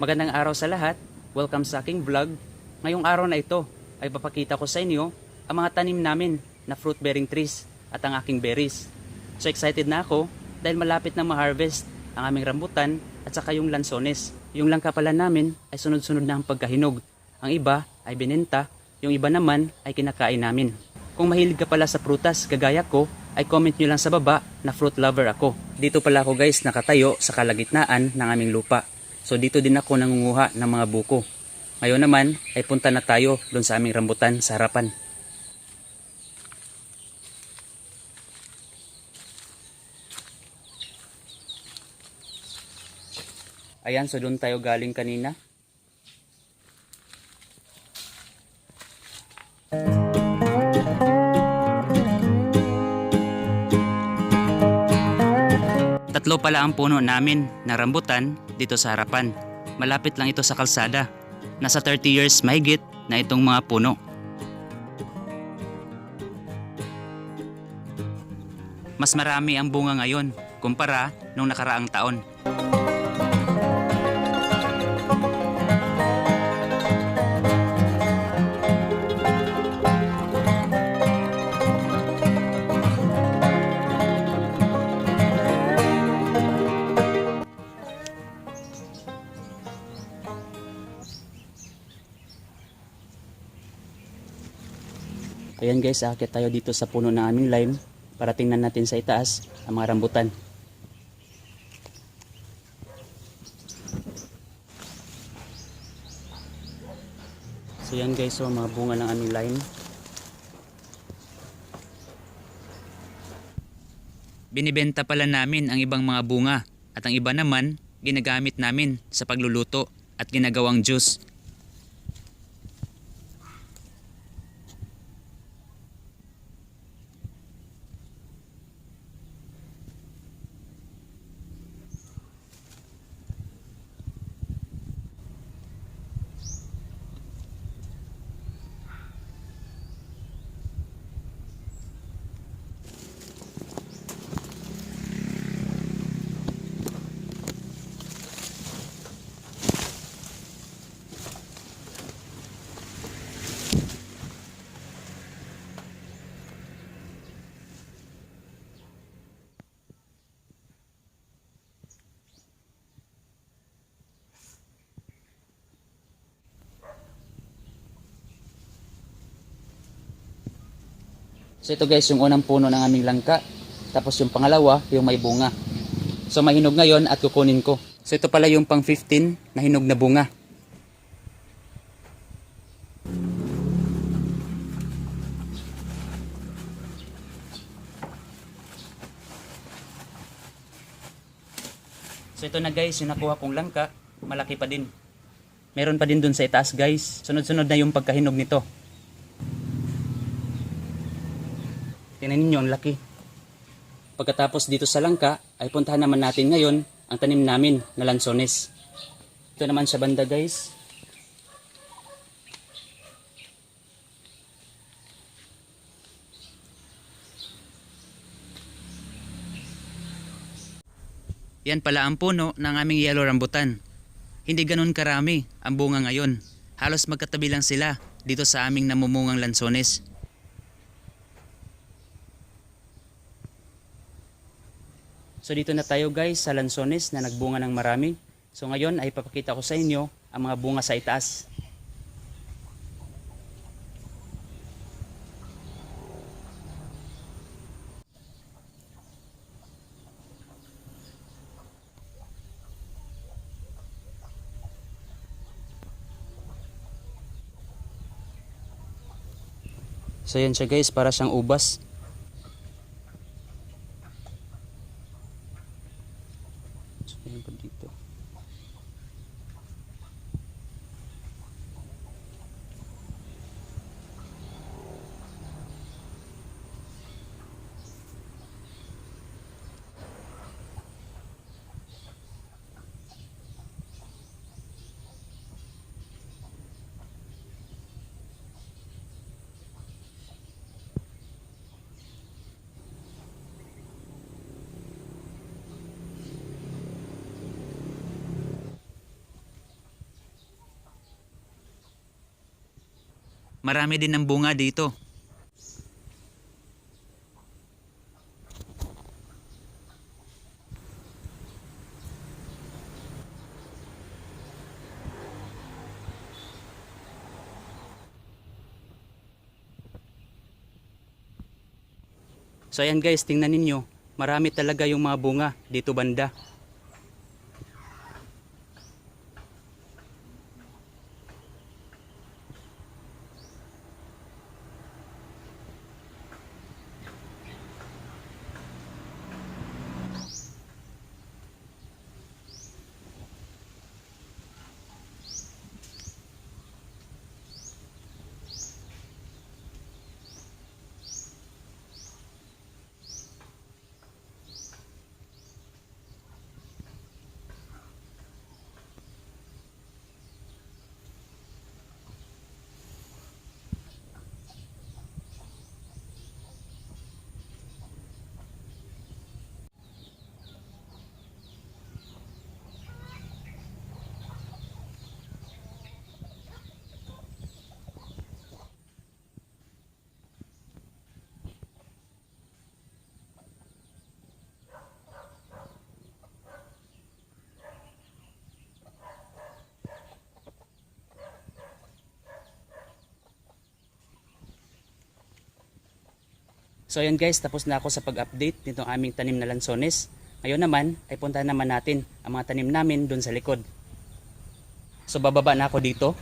Magandang araw sa lahat. Welcome sa aking vlog. Ngayong araw na ito ay papakita ko sa inyo ang mga tanim namin na fruit bearing trees at ang aking berries. So excited na ako dahil malapit na ma-harvest ang aming rambutan at saka yung lansones. Yung langka pala namin ay sunod-sunod na ang pagkahinog. Ang iba ay binenta, yung iba naman ay kinakain namin. Kung mahilig ka pala sa prutas kagaya ko, ay comment nyo lang sa baba na fruit lover ako. Dito pala ako guys nakatayo sa kalagitnaan ng aming lupa. So dito din ako nangunguha ng mga buko. Ngayon naman ay punta na tayo doon sa aming rambutan sa harapan. Ayan, so doon tayo galing kanina. Tatlo pala ang puno namin na rambutan dito sa harapan. Malapit lang ito sa kalsada. Nasa 30 years mahigit na itong mga puno. Mas marami ang bunga ngayon kumpara nung nakaraang taon. Ayan guys, akit tayo dito sa puno ng aming lime para tingnan natin sa itaas ang mga rambutan. So yan guys, so mga bunga ng aming lime. Binibenta pala namin ang ibang mga bunga at ang iba naman ginagamit namin sa pagluluto at ginagawang juice. So ito guys, yung unang puno ng aming langka. Tapos yung pangalawa, yung may bunga. So mahinog ngayon at kukunin ko. So ito pala yung pang 15 na hinog na bunga. So ito na guys, yung nakuha kong langka, malaki pa din. Meron pa din dun sa itaas guys. Sunod-sunod na yung pagkahinog nito. Tingnan ninyo, ang laki. Pagkatapos dito sa langka, ay puntahan naman natin ngayon ang tanim namin na lansones. Ito naman sa banda guys. Yan pala ang puno ng aming yellow rambutan. Hindi ganun karami ang bunga ngayon. Halos magkatabi lang sila dito sa aming namumungang lansones. So dito na tayo guys sa lansones na nagbunga ng marami. So ngayon ay papakita ko sa inyo ang mga bunga sa itaas. So yan siya guys, para siyang ubas. Marami din ng bunga dito. So ayan guys, tingnan ninyo. Marami talaga yung mga bunga dito banda. So ayan guys, tapos na ako sa pag-update nitong aming tanim na lansones. Ngayon naman ay puntahan naman natin ang mga tanim namin dun sa likod. So bababa na ako dito.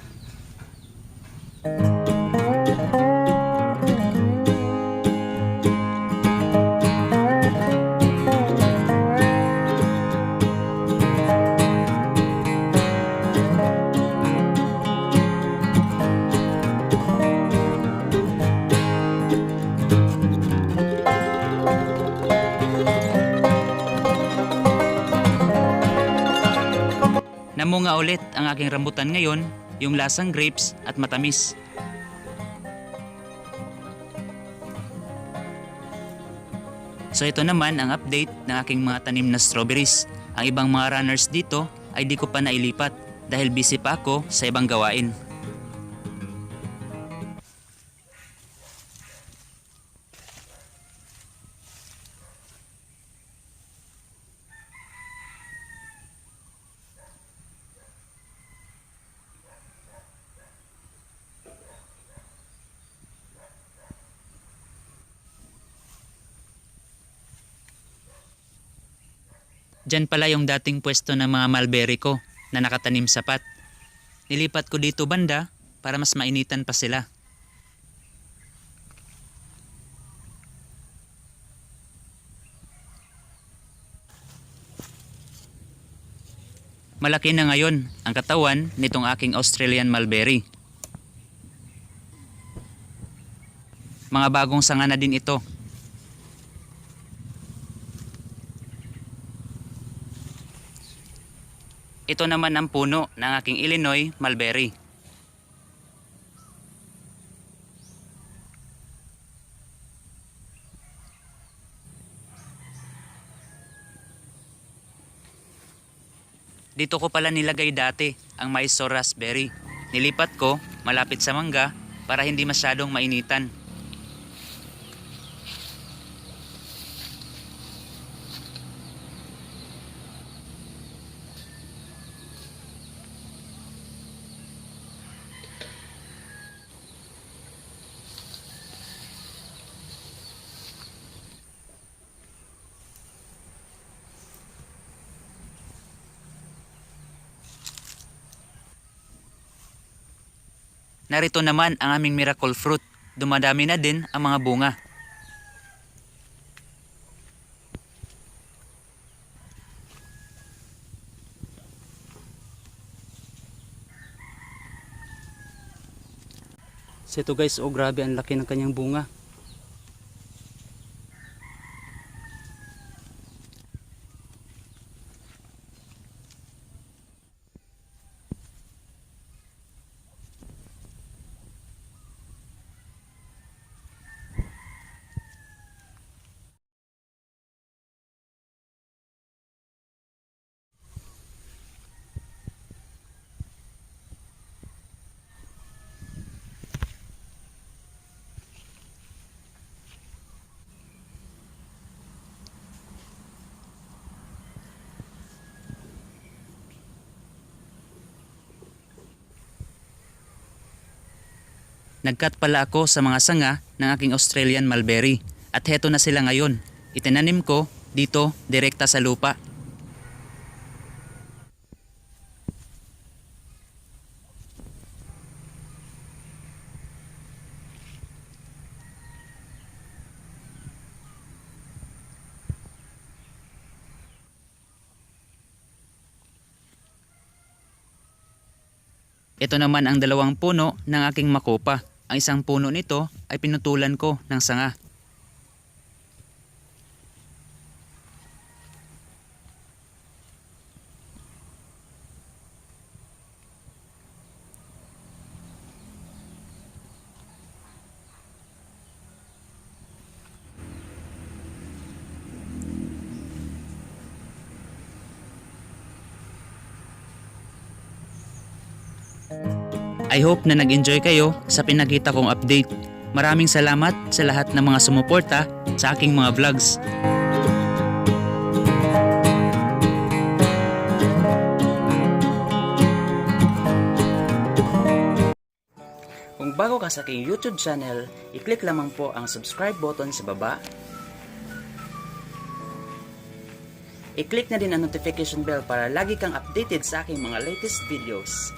Namunga ulit ang aking rambutan ngayon, yung lasang grapes at matamis. So ito naman ang update ng aking mga tanim na strawberries. Ang ibang mga runners dito ay di ko pa nailipat dahil busy pa ako sa ibang gawain. Diyan pala yung dating pwesto ng mga mulberry ko na nakatanim sa pat. Nilipat ko dito banda para mas mainitan pa sila. Malaki na ngayon ang katawan nitong aking Australian mulberry. Mga bagong sanga na din ito. Ito naman ang puno ng aking Illinois mulberry. Dito ko pala nilagay dati ang Mysore raspberry. Nilipat ko malapit sa mangga para hindi masyadong mainitan. Narito naman ang aming miracle fruit. Dumadami na din ang mga bunga. So guys, oh grabe ang laki ng kanyang bunga. Nagkat pala ako sa mga sanga ng aking Australian mulberry at heto na sila ngayon. Itinanim ko dito direkta sa lupa. Ito naman ang dalawang puno ng aking makopa. Ang isang puno nito ay pinutulan ko ng sanga. I hope na nag-enjoy kayo sa pinakita kong update. Maraming salamat sa lahat ng mga sumuporta sa aking mga vlogs. Kung bago ka sa aking YouTube channel, i-click lamang po ang subscribe button sa baba. I-click na din ang notification bell para lagi kang updated sa aking mga latest videos.